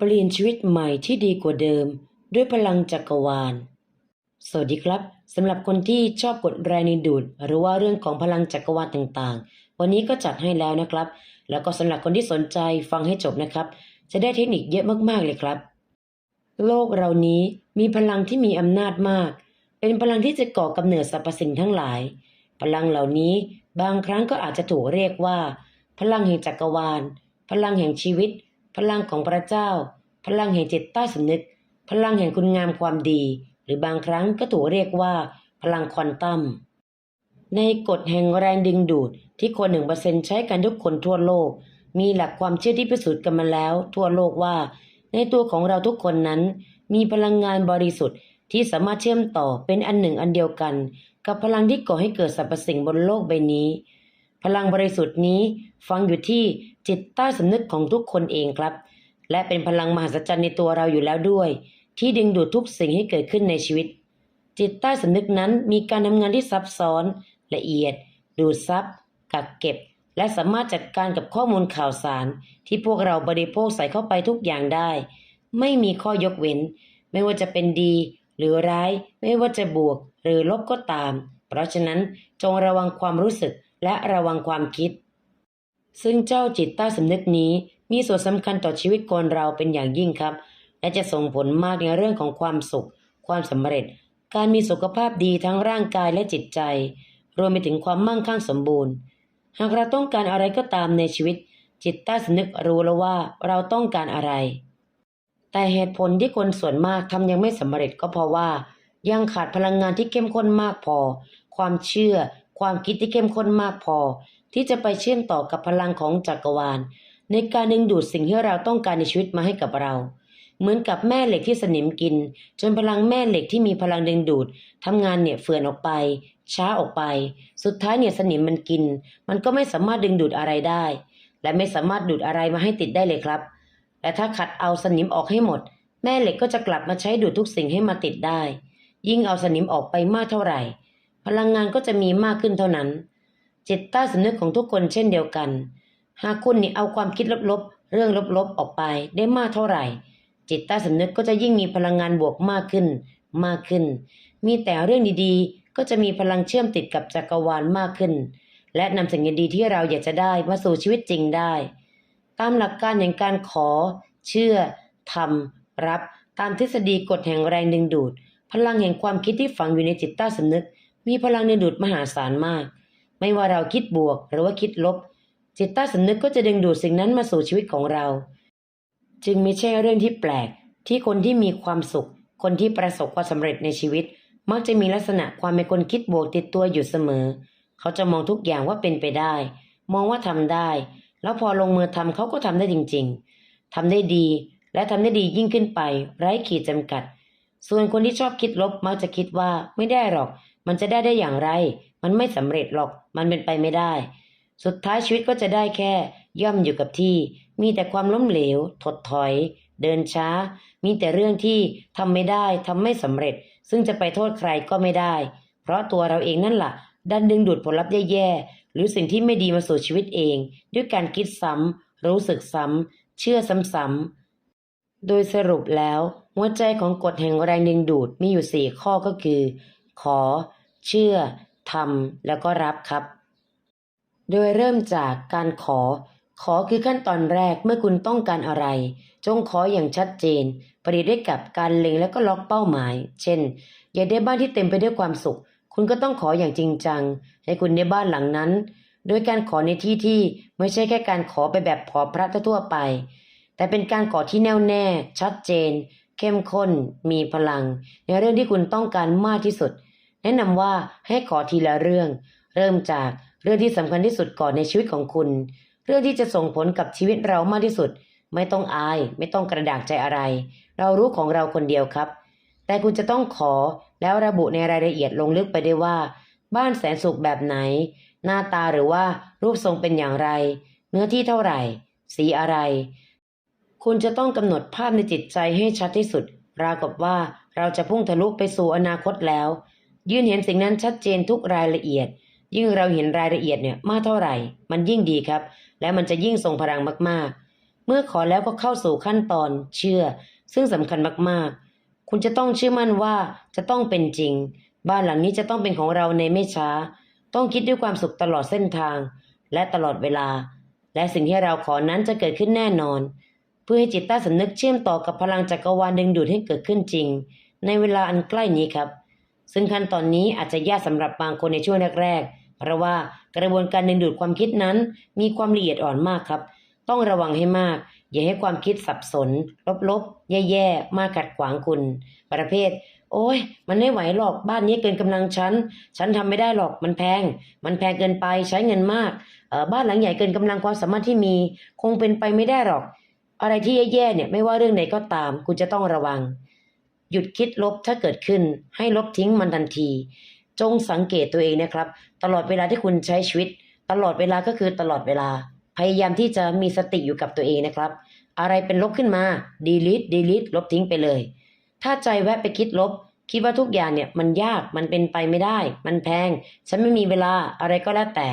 เปลี่ยนชีวิตใหม่ที่ดีกว่าเดิม ด้วยพลังจักรวาล สวัสดีครับสำหรับคนที่ชอบกดแรงดึงดูด หรือว่าเรื่องของพลังจักรวาลต่างๆ วันนี้ก็จัดให้แล้วนะครับ แล้วก็สำหรับคนที่สนใจฟังให้จบนะครับ จะได้เทคนิคเยอะมากๆเลยครับ โลกเรานี้มีพลังที่มีอำนาจมาก เป็นพลังที่จะก่อกำเนิดสรรพสิ่งทั้งหลาย พลังเหล่านี้บางครั้งก็อาจจะถูกเรียกว่า พลังแห่งจักรวาล พลังแห่งชีวิต พลังของพระเจ้า พลังแห่งจิตใต้สำนึก พลังแห่งคุณงามความดี หรือบางครั้งก็ถูกเรียกว่า พลังควอนตัมในกฎแห่งแรงดึงดูดที่คนหนึ่งเปอร์เซ็นใช้กันทุกคนทั่วโลก มีหลักความเชื่อที่พิสูจน์กันมาแล้วทั่วโลกว่า ในตัวของเราทุกคนนั้น มีพลังงานบริสุทธิ์ที่สามารถเชื่อมต่อเป็นอันหนึ่งอันเดียวกัน กับพลังที่ก่อให้เกิดสรรพสิ่งบนโลกใบนี้ พลังบริสุทธิ์นี้ฟังอยู่ที่จิตใต้สำนึกของทุกคนเองครับ และเป็นพลังมหัศจรรย์ในตัวเราอยู่แล้วด้วย ที่ดึงดูดทุกสิ่งให้เกิดขึ้นในชีวิต จิตใต้สำนึกนั้นมีการทำงานที่ซับซ้อน ละเอียด ดูดซับกักเก็บ และสามารถจัดการกับข้อมูลข่าวสาร ที่พวกเราบริโภคใส่เข้าไปทุกอย่างได้ ไม่มีข้อยกเว้น ไม่ว่าจะเป็นดี หรือร้าย ไม่ว่าจะบวก หรือลบก็ตาม เพราะฉะนั้นจงระวังความรู้สึก และระวังความคิด ซึ่งเจ้าจิตใต้สำนึกนี้มีส่วนสำคัญต่อชีวิตคนเราเป็นอย่างยิ่งครับ และจะส่งผลมากในเรื่องของความสุข ความสำเร็จ การมีสุขภาพดีทั้งร่างกายและจิตใจ รวมไปถึงความมั่งคั่งสมบูรณ์ หากเราต้องการอะไรก็ตามในชีวิต จิตใต้สำนึกรู้แล้วว่าเราต้องการอะไร แต่เหตุผลที่คนส่วนมากทำยังไม่สำเร็จก็เพราะว่า ยังขาดพลังงานที่เข้มข้นมากพอ ความเชื่อ ความคิดที่เข้มข้นมากพอ ที่จะไปเชื่อมต่อกับพลังของจักรวาล ในการดึงดูดสิ่งที่เราต้องการในชีวิตมาให้กับเรา เหมือนกับแม่เหล็กที่สนิมกิน จนพลังแม่เหล็กที่มีพลังดึงดูดทำงานเนี่ยเฟื่อนออกไป ช้าออกไป สุดท้ายเนี่ยสนิมมันกิน มันก็ไม่สามารถดึงดูดอะไรได้ และไม่สามารถดูดอะไรมาให้ติดได้เลยครับและถ้าขัดเอาสนิมออกให้หมด แม่เหล็กก็จะกลับมาใช้ดูดทุกสิ่งให้มาติดได้ ยิ่งเอาสนิมออกไปมากเท่าไหร่ พลังงานก็จะมีมากขึ้นเท่านั้น จิตใต้สำนึกของทุกคนเช่นเดียวกัน หากคุณนี่เอาความคิดลบๆ เรื่องลบๆออกไปได้มากเท่าไหร่ จิตใต้สำนึกก็จะยิ่งมีพลังงานบวกมากขึ้น มากขึ้น มีแต่เรื่องดีๆ ก็จะมีพลังเชื่อมติดกับจักรวาลมากขึ้น และนำสิ่งดีๆที่เราอยากจะได้มาสู่ชีวิตจริงได้ ตามหลักการอย่างการขอ เชื่อทำรับตามทฤษฎีกฎแห่งแรงดึงดูด พลังแห่งความคิดที่ฝังอยู่ในจิตใต้สำนึก มีพลังดึงดูดมหาศาลมาก ไม่ว่าเราคิดบวกหรือว่าคิดลบ จิตใต้สำนึกก็จะดึงดูดสิ่งนั้นมาสู่ชีวิตของเรา จึงไม่ใช่เรื่องที่แปลก ที่คนที่มีความสุข คนที่ประสบความสำเร็จในชีวิต มักจะมีลักษณะความเป็นคนคิดบวกติดตัวอยู่เสมอ เขาจะมองทุกอย่างว่าเป็นไปได้ มองว่าทำได้ แล้วพอลงมือทำเขาก็ทำได้จริง ๆทำได้ดีและทำได้ดียิ่งขึ้นไป ไร้ขีดจำกัด ส่วนคนที่ชอบคิดลบมักจะคิดว่าไม่ได้หรอก มันจะได้ได้อย่างไร มันไม่สำเร็จหรอก มันเป็นไปไม่ได้ สุดท้ายชีวิตก็จะได้แค่ ย่อมอยู่กับที่ มีแต่ความล้มเหลว ถดถอย เดินช้า มีแต่เรื่องที่ทำไม่ได้ทำไม่สำเร็จ ซึ่งจะไปโทษใครก็ไม่ได้ เพราะตัวเราเองนั่นล่ะ ดันดึงดูดผลลัพธ์แย่ๆ หรือสิ่งที่ไม่ดีมาสู่ชีวิตเอง ด้วยการคิดซ้ำรู้สึกซ้ำเชื่อซ้ำๆโดยสรุปแล้ว หัวใจของกฎแห่งแรงดึงดูดมีอยู่สี่ข้อก็คือ ขอ เชื่อทำแล้วก็รับครับ โดยเริ่มจากการขอ ขอคือขั้นตอนแรกเมื่อคุณต้องการอะไร จงขออย่างชัดเจนประดิษฐ์ด้กับการเล็งแล้วก็ล็อกเป้าหมาย เช่น อยากได้บ้านที่เต็มไปด้วยความสุข คุณก็ต้องขออย่างจริงจัง ให้คุณได้บ้านหลังนั้น โดยการขอในที่ที่ไม่ใช่แค่การขอไปแบบขอพระทั่วไป แต่เป็นการขอที่แน่วแน่ ชัดเจน เข้มข้น มีพลัง ในเรื่องที่คุณต้องการมากที่สุด แนะนำว่าให้ขอทีละเรื่อง เริ่มจากเรื่องที่สำคัญที่สุดก่อนในชีวิตของคุณ เรื่องที่จะส่งผลกับชีวิตเรามากที่สุด ไม่ต้องอาย ไม่ต้องกระดากใจอะไร เรารู้ของเราคนเดียวครับ แต่คุณจะต้องขอแล้วระบุในรายละเอียดลงลึกไปได้วยว่า บ้านแสนสุขแบบไหน หน้าตาหรือว่ารูปทรงเป็นอย่างไร เนื้อที่เท่าไหร่ สีอะไร คุณจะต้องกำหนดภาพในจิตใจให้ชัดที่สุดราวกับว่าเราจะพุ่งทะลุไปสู่อนาคตแล้ว ยื่นเห็นสิ่งนั้นชัดเจนทุกรายละเอียด ยิ่งเราเห็นรายละเอียดเนี่ยมากเท่าไหร่ มันยิ่งดีครับ และมันจะยิ่งทรงพลังมากๆ เมื่อขอแล้วก็เข้าสู่ขั้นตอนเชื่อ ซึ่งสำคัญมากๆ คุณจะต้องเชื่อมั่นว่าจะต้องเป็นจริง บ้านหลังนี้จะต้องเป็นของเราในไม่ช้า ต้องคิดด้วยความสุขตลอดเส้นทาง และตลอดเวลา และสิ่งที่เราขอนั้นจะเกิดขึ้นแน่นอน เพื่อให้จิตใต้สำนึกเชื่อมต่อกับพลังจักรวาลดึงดูดให้เกิดขึ้นจริง ในเวลาอันใกล้นี้ครับ ซึ่งขั้นตอนนี้อาจจะยากสำหรับบางคนในช่วงแรกๆ เพราะว่ากระบวนการดึงดูดความคิดนั้น มีความละเอียดอ่อนมากครับ ต้องระวังให้มาก อย่าให้ความคิดสับสน ลบๆ แย่ๆ มาขัดขวางคุณ ประเภท โอ้ย มันไม่ไหวหรอก บ้านนี้เกินกำลังฉัน ฉันทำไม่ได้หรอก มันแพง มันแพงเกินไป ใช้เงินมากเออบ้านหลังใหญ่เกินกำลังความสามารถที่มี คงเป็นไปไม่ได้หรอก อะไรที่แย่ๆ เนี่ย ไม่ว่าเรื่องไหนก็ตาม คุณจะต้องระวัง หยุดคิดลบถ้าเกิดขึ้น ให้ลบทิ้งมันทันที จงสังเกตตัวเองนะครับ ตลอดเวลาที่คุณใช้ชีวิต ตลอดเวลาก็คือตลอดเวลา พยายามที่จะมีสติอยู่กับตัวเองนะครับ อะไรเป็นลบขึ้นมา delete delete ลบทิ้งไปเลย ถ้าใจแวะไปคิดลบ คิดว่าทุกอย่างเนี่ยมันยากมันเป็นไปไม่ได้ มันแพง ฉันไม่มีเวลาอะไรก็แล้วแต่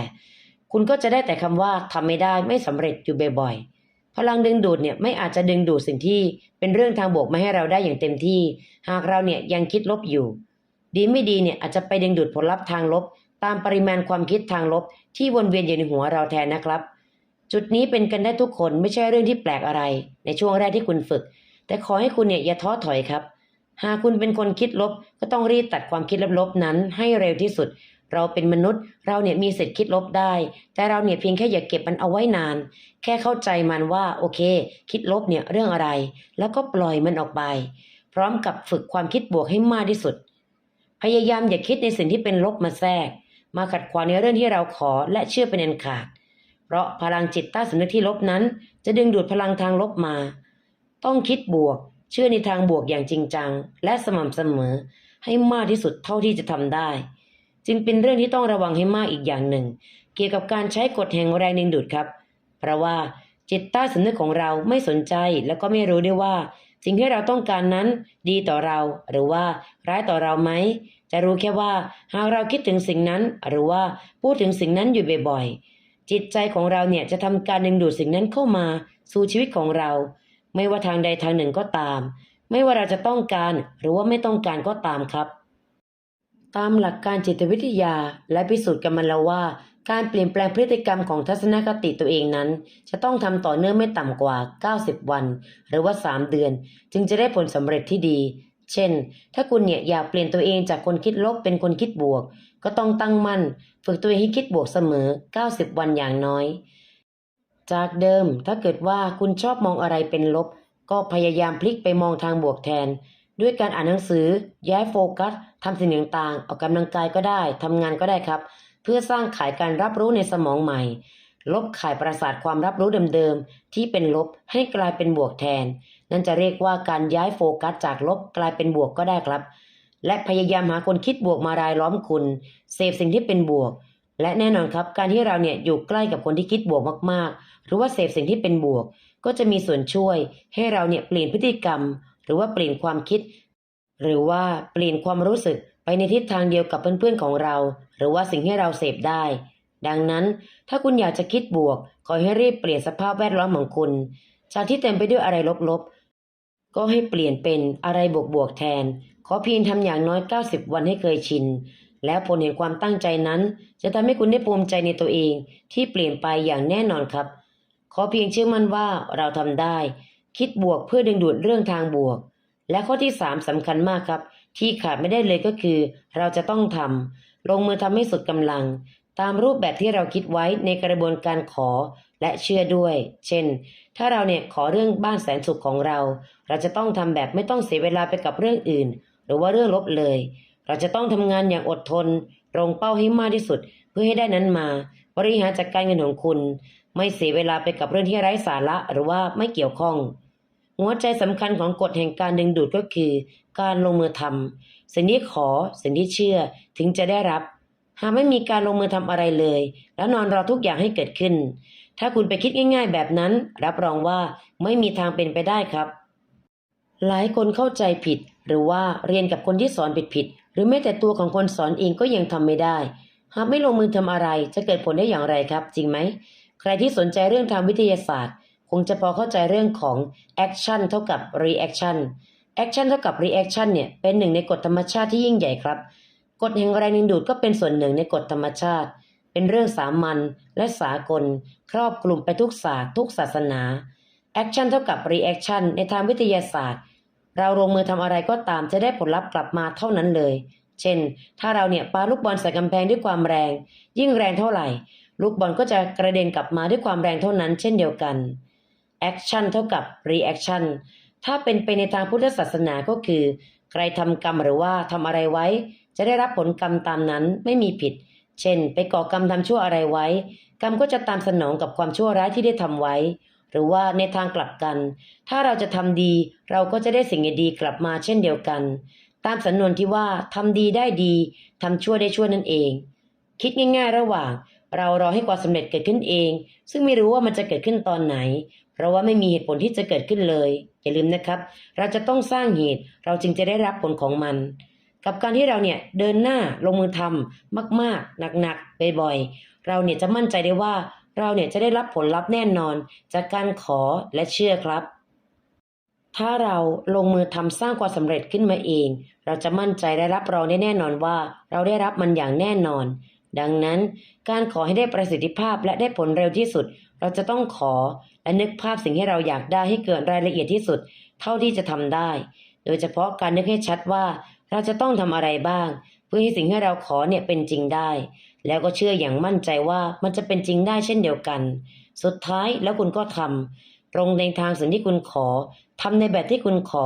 คุณก็จะได้แต่คำว่าทำไม่ได้ไม่สำเร็จอยู่บ่อยๆ พลังดึงดูดเนี่ยไม่อาจจะดึงดูดสิ่งที่เป็นเรื่องทางบวกมาให้เราได้อย่างเต็มที่ หากเราเนี่ยยังคิดลบอยู่ ดีไม่ดีเนี่ยอาจจะไปดึงดูดผลลัพธ์ทางลบ ตามปริมาณความคิดทางลบ ที่วนเวียนอยู่ในหัวเราแทนนะครับ จุดนี้เป็นกันได้ทุกคนไม่ใช่เรื่องที่แปลกอะไร ในช่วงแรกที่คุณฝึก แต่ขอให้คุณเนี่ยอย่าท้อถอยครับ หากคุณเป็นคนคิดลบก็ต้องรีบตัดความคิดลบๆนั้นให้เร็วที่สุด เราเป็นมนุษย์ เราเนี่ยมีสิทธิ์คิดลบได้ แต่เราเนี่ยเพียงแค่อย่าเก็บมันเอาไว้นาน แค่เข้าใจมันว่าโอเค คิดลบเนี่ยเรื่องอะไร แล้วก็ปล่อยมันออกไป พร้อมกับฝึกความคิดบวกให้มากที่สุด พยายามอย่าคิดในสิ่งที่เป็นลบมาแทรก มาขัดขวางในเรื่องที่เราขอและเชื่อเป็นอันขาด เพราะพลังจิตใต้สำนึกที่ลบนั้น จะดึงดูดพลังทางลบมา ต้องคิดบวก เชื่อในทางบวกอย่างจริงจัง และสม่ำเสมอ ให้มากที่สุดเท่าที่จะทำได้ จึงเป็นเรื่องที่ต้องระวังให้มากอีกอย่างหนึ่ง เกี่ยวกับการใช้กฎแห่งแรงดึงดูดครับ เพราะว่าจิตใต้สำนึกของเราไม่สนใจและก็ไม่รู้ด้วยว่า สิ่งที่เราต้องการนั้นดีต่อเรา หรือว่าร้ายต่อเราไหมจะรู้แค่ว่าหากเราคิดถึงสิ่งนั้น หรือว่าพูดถึงสิ่งนั้นอยู่บ่อยๆจิตใจของเราเนี่ยจะทำการดึงดูดสิ่งนั้นเข้ามาสู่ชีวิตของเรา ไม่ว่าทางใดทางหนึ่งก็ตาม ไม่ว่าเราจะต้องการหรือว่าไม่ต้องการก็ตามครับ ตามหลักการจิตวิทยาและพิสูจน์กันมาแล้วว่า การเปลี่ยนแปลงพฤติกรรมของทัศนคติตัวเองนั้น จะต้องทำต่อเนื่องไม่ต่ำกว่า 90 วัน หรือว่า 3 เดือน จึงจะได้ผลสำเร็จที่ดี เช่น ถ้าคุณเนี่ยอยากเปลี่ยนตัวเองจากคนคิดลบเป็นคนคิดบวก ก็ต้องตั้งมั่น ฝึกตัวเองให้คิดบวกเสมอ 90 วันอย่างน้อย จากเดิมถ้าเกิดว่าคุณชอบมองอะไรเป็นลบ ก็พยายามพลิกไปมองทางบวกแทน ด้วยการอ่านหนังสือ ย้ายโฟกัสทำสิ่งต่างๆ ออกกำลังกายก็ได้ทำงานก็ได้ครับ เพื่อสร้างขายการรับรู้ในสมองใหม่ ลบขายประสาทความรับรู้เดิมๆที่เป็นลบให้กลายเป็นบวกแทน นั่นจะเรียกว่าการย้ายโฟกัสจากลบกลายเป็นบวกก็ได้ครับ และพยายามหาคนคิดบวกมารายล้อมคุณ เสพสิ่งที่เป็นบวก และแน่นอนครับ การที่เราเนี่ยอยู่ใกล้กับคนที่คิดบวกมากๆ หรือว่าเสพสิ่งที่เป็นบวก ก็จะมีส่วนช่วยให้เราเนี่ยเปลี่ยนพฤติกรรม หรือว่าเปลี่ยนความคิด หรือว่าเปลี่ยนความรู้สึกไปในทิศทางเดียวกับเพื่อนๆของเรา หรือว่าสิ่งที่เราเสพได้ ดังนั้นถ้าคุณอยากจะคิดบวก ขอให้รีบเปลี่ยนสภาพแวดล้อมของคุณ จากที่เต็มไปด้วยอะไรลบๆ ก็ให้เปลี่ยนเป็นอะไรบวกๆแทน ขอเพียงทำอย่างน้อย 90 วันให้เคยชิน แล้วผลแห่งความตั้งใจนั้น จะทำให้คุณได้ภูมิใจในตัวเอง ที่เปลี่ยนไปอย่างแน่นอนครับ ขอเพียงเชื่อมั่นว่าเราทำได้ คิดบวกเพื่อดึงดูดเรื่องทางบวก และข้อที่ 3สำคัญมากครับ ที่ขาดไม่ได้เลยก็คือ เราจะต้องทำลงมือทำให้สุดกำลัง ตามรูปแบบที่เราคิดไว้ในกระบวนการขอและเชื่อด้วย เช่น ถ้าเราเนี่ยขอเรื่องบ้านแสนสุขของเรา เราจะต้องทำแบบไม่ต้องเสียเวลาไปกับเรื่องอื่น หรือว่าเรื่องลบเลย เราจะต้องทำงานอย่างอดทนตรงเป้าให้มากที่สุด เพื่อให้ได้นั้นมา บริหารจัดการเงินของคุณ ไม่เสียเวลาไปกับเรื่องที่ไร้สาระหรือว่าไม่เกี่ยวข้อง หัวใจสำคัญของกฎแห่งการดึงดูดก็คือ การลงมือทำสิ่งที่ขอสิ่งที่เชื่อถึงจะได้รับ หากไม่มีการลงมือทำอะไรเลย แล้วนอนรอทุกอย่างให้เกิดขึ้น ถ้าคุณไปคิดง่ายๆ แบบนั้น รับรองว่าไม่มีทางเป็นไปได้ครับ หลายคนเข้าใจผิด หรือว่าเรียนกับคนที่สอนผิดๆหรือแม้แต่ตัวของคนสอนเองก็ยังทำไม่ได้ หากไม่ลงมือทำอะไรจะเกิดผลได้อย่างไรครับ จริงไหมใครที่สนใจเรื่องทางวิทยาศาสตร์ คงจะพอเข้าใจเรื่องของ action เท่ากับ reaction action เท่ากับ reaction เนี่ยเป็นหนึ่งในกฎธรรมชาติที่ยิ่งใหญ่ครับกฎแห่งแรงดึงดูดก็เป็นส่วนหนึ่งในกฎธรรมชาติ เป็นเรื่องสามัญและสากล ครอบคลุมไปทุกศาสตร์ทุกศาสนา action เท่ากับ reaction ในทางวิทยาศาสตร์ เราลงมือทำอะไรก็ตามจะได้ผลลัพธ์กลับมาเท่านั้นเลย เช่น ถ้าเราเนี่ยปาลูกบอลใส่กำแพงด้วยความแรง ยิ่งแรงเท่าไหร่ ลูกบอลก็จะกระเด็นกลับมาด้วยความแรงเท่านั้น เช่นเดียวกัน action เท่ากับ reaction ถ้าเป็นไปในทางพุทธศาสนาก็คือ ใครทำกรรมหรือว่าทำอะไรไว้ จะได้รับผลกรรมตามนั้นไม่มีผิด เช่น ไปก่อกรรมทำชั่วอะไรไว้ กรรมก็จะตามสนองกับความชั่วร้ายที่ได้ทำไว้ หรือว่าในทางกลับกัน ถ้าเราจะทำดี เราก็จะได้สิ่งดีกลับมาเช่นเดียวกัน ตามสำนวนที่ว่าทำดีได้ดีทำชั่วได้ชั่วนั่นเอง คิดง่าย ๆ ระหว่าง เรารอให้ความสำเร็จเกิดขึ้นเอง ซึ่งไม่รู้ว่ามันจะเกิดขึ้นตอนไหน เพราะว่าไม่มีเหตุผลที่จะเกิดขึ้นเลย อย่าลืมนะครับ เราจะต้องสร้างเหตุ เราจึงจะได้รับผลของมัน กับการที่เราเนี่ยเดินหน้าลงมือทำมาก ๆ หนักๆบ่อยๆเราเนี่ยจะมั่นใจได้ว่าเราเนี่ยจะได้รับผลลัพธ์แน่นอน จากการขอและเชื่อครับ ถ้าเราลงมือทำสร้างความสำเร็จขึ้นมาเอง เราจะมั่นใจและรับรองได้แน่นอนว่า เราได้รับมันอย่างแน่นอน ดังนั้นการขอให้ได้ประสิทธิภาพและได้ผลเร็วที่สุด เราจะต้องขอและนึกภาพสิ่งที่เราอยากได้ให้เกิดรายละเอียดที่สุด เท่าที่จะทำได้ โดยเฉพาะการนึกให้ชัดว่า เราจะต้องทำอะไรบ้าง เพื่อให้สิ่งที่เราขอเนี่ยเป็นจริงได้ แล้วก็เชื่ออย่างมั่นใจว่ามันจะเป็นจริงได้เช่นเดียวกัน สุดท้ายแล้วคุณก็ทำตรงในทางสิ่งที่คุณขอทำในแบบที่คุณขอ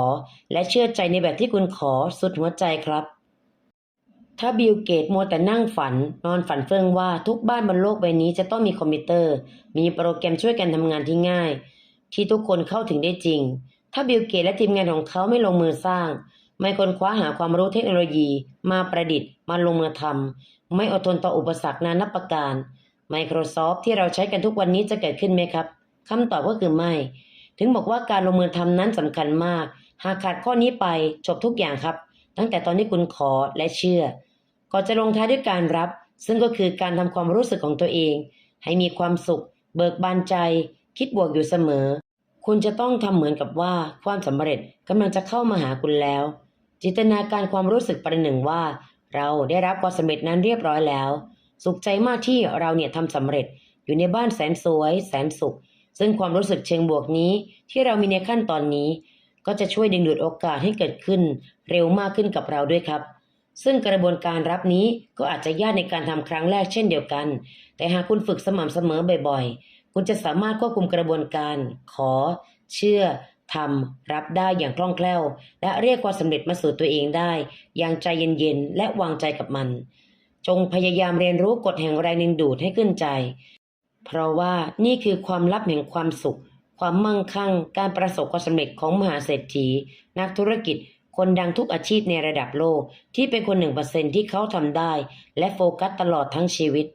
และเชื่อใจในแบบที่คุณขอสุดหัวใจครับ ถ้าบิลเกตมัวแต่นั่งฝัน นอนฝันเฟื่องว่าทุกบ้านบนโลกใบนี้จะต้องมีคอมพิวเตอร์ มีโปรแกรมช่วยกันทำงานที่ง่าย ที่ทุกคนเข้าถึงได้จริง ถ้าบิลเกตและทีมงานของเขาไม่ลงมือสร้าง ไม่ค้นคว้าหาความรู้เทคโนโลยี มาประดิษฐ์มาลงมือทำไม่อดทนต่ออุปสรรคนานับประการ Microsoft ที่เราใช้กันทุกวันนี้จะเกิดขึ้นไหมครับคำตอบก็คือไม่ ถึงบอกว่าการลงมือทำนั้นสำคัญมาก หากขาดข้อนี้ไปจบทุกอย่างครับ ตั้งแต่ตอนที่คุณขอและเชื่อ ก่อนจะลงท้ายด้วยการรับ ซึ่งก็คือการทำความรู้สึกของตัวเอง ให้มีความสุข เบิกบานใจ คิดบวกอยู่เสมอ คุณจะต้องทำเหมือนกับว่าความสำเร็จกำลังจะเข้ามาหาคุณแล้ว จินตนาการความรู้สึกประหนึ่งว่า เราได้รับความสำเร็จนั้นเรียบร้อยแล้ว สุขใจมากที่เราเนี่ยทำสำเร็จอยู่ในบ้านแสนสวย แสนสุข ซึ่งความรู้สึกเชิงบวกนี้ที่เรามีในขั้นตอนนี้ ก็จะช่วยดึงดูดโอกาสให้เกิดขึ้น เร็วมากขึ้นกับเราด้วยครับ ซึ่งกระบวนการรับนี้ก็อาจจะยากในการทำครั้งแรกเช่นเดียวกัน แต่หากคุณฝึกสม่ำเสมอบ่อยๆ คุณจะสามารถควบคุมกระบวนการ ขอ เชื่อทำรับได้อย่างคล่องแคล่ว และเรียกความสำเร็จมาสู่ตัวเองได้ อย่างใจเย็นๆ และวางใจกับมัน จงพยายามเรียนรู้กฎแห่งแรงดึงดูดให้ขึ้นใจ เพราะว่านี่คือความลับแห่งความสุข ความมั่งคั่ง การประสบความสำเร็จของมหาเศรษฐี นักธุรกิจ คนดังทุกอาชีพในระดับโลกที่เป็นคนหนึ่งเปอร์เซ็นที่เขาทำได้ และโฟกัสตลอดทั้งชีวิต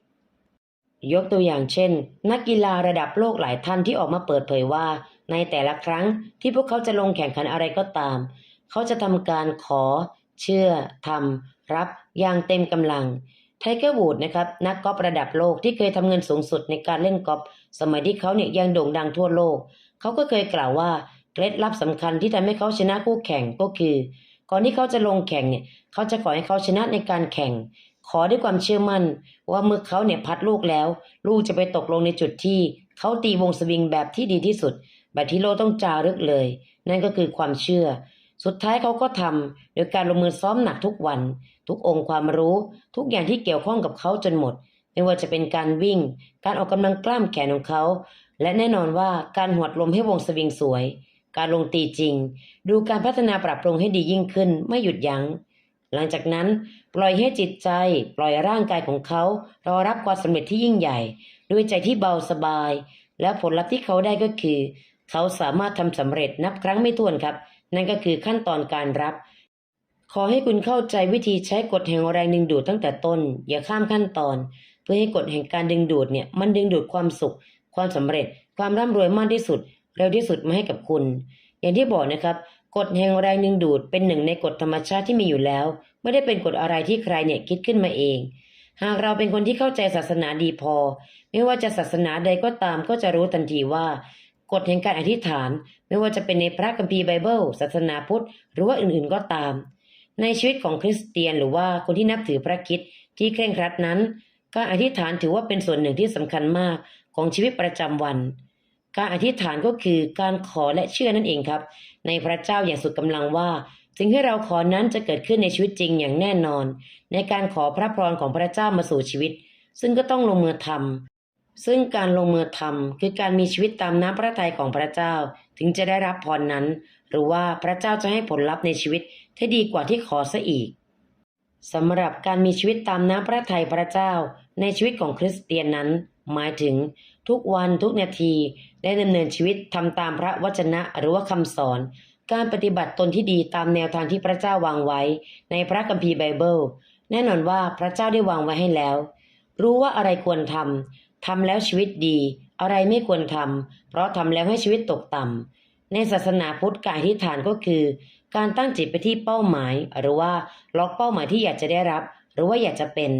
ยกตัวอย่างเช่น นักกีฬาระดับโลกหลายท่านที่ออกมาเปิดเผยว่า ในแต่ละครั้งที่พวกเขาจะลงแข่งขันอะไรก็ตาม เขาจะทำการขอ เชื่อทำรับอย่างเต็มกำลังไทเกอร์วูดนะครับนักกอล์ฟระดับโลกที่เคยทำเงินสูงสุดในการเล่นกอล์ฟสมัยที่เขาเนี่ยยังโด่งดังทั่วโลก เขาก็เคยกล่าวว่า เคล็ดลับสำคัญที่ทำให้เขาชนะคู่แข่งก็คือ ก่อนที่เขาจะลงแข่งเนี่ยเขาจะขอให้เขาชนะในการแข่ง ขอด้วยความเชื่อมั่น ว่าเมื่อเขาเนี่ยพัดลูกแล้ว ลูกจะไปตกลงในจุดที่เขาตีวงสวิงแบบที่ดีที่สุด แบบที่โลต้องจารึกเลย นั่นก็คือความเชื่อ สุดท้ายเขาก็ทำโดยการลงมือซ้อมหนักทุกวัน ทุกองค์ความรู้ ทุกอย่างที่เกี่ยวข้องกับเขาจนหมด ไม่ว่าจะเป็นการวิ่ง การออกกำลังกล้ามแขนของเขา และแน่นอนว่าการหวดลมให้วงสวิงสวย การลงตีจริง ดูการพัฒนาปรับปรุงให้ดียิ่งขึ้นไม่หยุดยัง้ง หลังจากนั้น ปล่อยให้จิตใจ ปล่อยร่างกายของเขา รอรับความสำเร็จที่ยิ่งใหญ่ ด้วยใจที่เบาสบาย และผลลัพธ์ที่เขาได้ก็คือ เขาสามารถทำสำเร็จนับครั้งไม่ถ้วนครับ นั่นก็คือขั้นตอนการรับ ขอให้คุณเข้าใจวิธีใช้กฎแห่งแรงดึงดูดตั้งแต่ต้น อย่าข้ามขั้นตอน เพื่อให้กฎแห่งการดึงดูดเนี่ยมันดึงดูดความสุข ความสำเร็จ ความร่ำรวยมากที่สุด เร็วที่สุดมาให้กับคุณ อย่างที่บอกนะครับ กฎแห่งแรงดึงดูดเป็นหนึ่งในกฎธรรมชาติที่มีอยู่แล้ว ไม่ได้เป็นกฎอะไรที่ใครเนี่ยคิดขึ้นมาเอง หากเราเป็นคนที่เข้าใจศาสนาดีพอ ไม่ว่าจะศาสนาใดก็ตามก็จะรู้ทันทีว่ากฎแห่งการอธิษฐาน ไม่ว่าจะเป็นในพระคัมภีร์ไบเบิลศาสนาพุทธ หรือว่าอื่นๆก็ตาม ในชีวิตของคริสเตียนหรือว่าคนที่นับถือพระคิดที่เคร่งครัดนั้น การอธิษฐานถือว่าเป็นส่วนหนึ่งที่สำคัญมากของชีวิตประจำวัน การอธิษฐานก็คือการขอและเชื่อนั่นเองครับ ในพระเจ้าอย่างสุดกำลังว่าสิ่งที่เราขอนั้นจะเกิดขึ้นในชีวิตจริงอย่างแน่นอน ในการขอพระพรของพระเจ้ามาสู่ชีวิต ซึ่งก็ต้องลงมือทำซึ่งการลงมือทำคือการมีชีวิตตามน้ำพระทัยของพระเจ้า ถึงจะได้รับพรนั้น หรือว่าพระเจ้าจะให้ผลลัพธ์ในชีวิตที่ดีกว่าที่ขอซะอีกสำหรับการมีชีวิตตามน้ำพระทัยพระเจ้า ในชีวิตของคริสเตียนนั้น หมายถึงทุกวันทุกนาที ได้ดำเนินชีวิตทำตามพระวจนะหรือว่าคำสอน การปฏิบัติตนที่ดีตามแนวทางที่พระเจ้าวางไว้ ในพระคัมภีร์ไบเบิล แน่นอนว่าพระเจ้าได้วางไว้ให้แล้ว รู้ว่าอะไรควรทำทำแล้วชีวิตดี อะไรไม่ควรทำเพราะทำแล้วให้ชีวิตตกต่ำในศาสนาพุทธการอธิษฐานก็คือ การตั้งจิตไปที่เป้าหมาย หรือว่าล็อกเป้าหมายที่อยากจะได้รับ หรือว่าอยากจะเป็น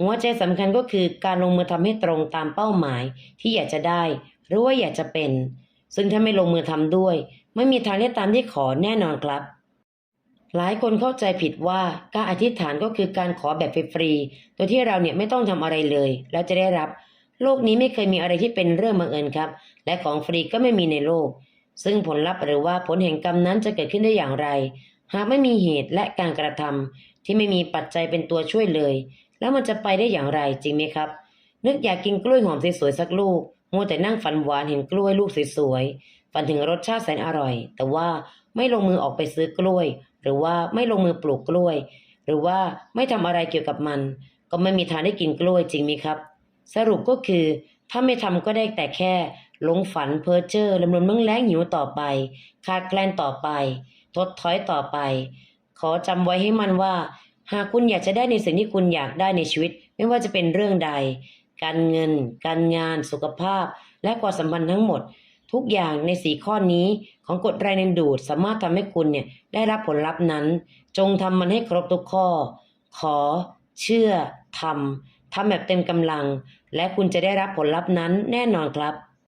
หัวใจสำคัญก็คือการลงมือทำให้ตรงตามเป้าหมายที่อยากจะได้ รือว่าอยากจะเป็น ซึ่งถ้าไม่ลงมือทำด้วย ไม่มีทางได้ตามที่ขอแน่นอนครับ หลายคนเข้าใจผิดว่าการอธิษฐานก็คือการขอแบบฟรีๆโดยที่เราเนี่ยไม่ต้องทำอะไรเลย แล้วจะได้รับ โลกนี้ไม่เคยมีอะไรที่เป็นเรื่องบังเอิญครับ และของฟรีก็ไม่มีในโลก ซึ่งผลลัพธ์หรือว่าผลแห่งกรรมนั้นจะเกิดขึ้นได้อย่างไร หากไม่มีเหตุและการกระทำที่ไม่มีปัจจัยเป็นตัวช่วยเลย แล้วมันจะไปได้อย่างไรจริงไหมครับนึกอยากกินกล้วยหอมสวยๆสักลูก มัวแต่นั่งฝันหวานเห็นกล้วยลูกสวยๆฝันถึงรสชาติแสนอร่อย แต่ว่าไม่ลงมือออกไปซื้อกล้วย หรือว่าไม่ลงมือปลูกกล้วย หรือว่าไม่ทำอะไรเกี่ยวกับมัน ก็ไม่มีทางได้กินกล้วยจริงไหมครับ สรุปก็คือถ้าไม่ทำก็ได้แต่แค่หลงฝันเพ้อเจ้อลำลนเมืองแล้งหิวต่อไปขาดแคลนต่อไป ทดถอยต่อไป ขอจำไว้ให้มันว่า หากคุณอยากจะได้ในสิ่งที่คุณอยากได้ในชีวิต ไม่ว่าจะเป็นเรื่องใด การเงิน การงาน สุขภาพ และความสัมพันธ์ทั้งหมด ทุกอย่างในสีข้อนี้ของกฎแรงดึงดูดสามารถทำให้คุณเนี่ยได้รับผลลัพธ์นั้น จงทำมันให้ครบทุกข้อ ขอ เชื่อทำทำแบบเต็มกำลัง และคุณจะได้รับผลลัพธ์นั้นแน่นอนครับ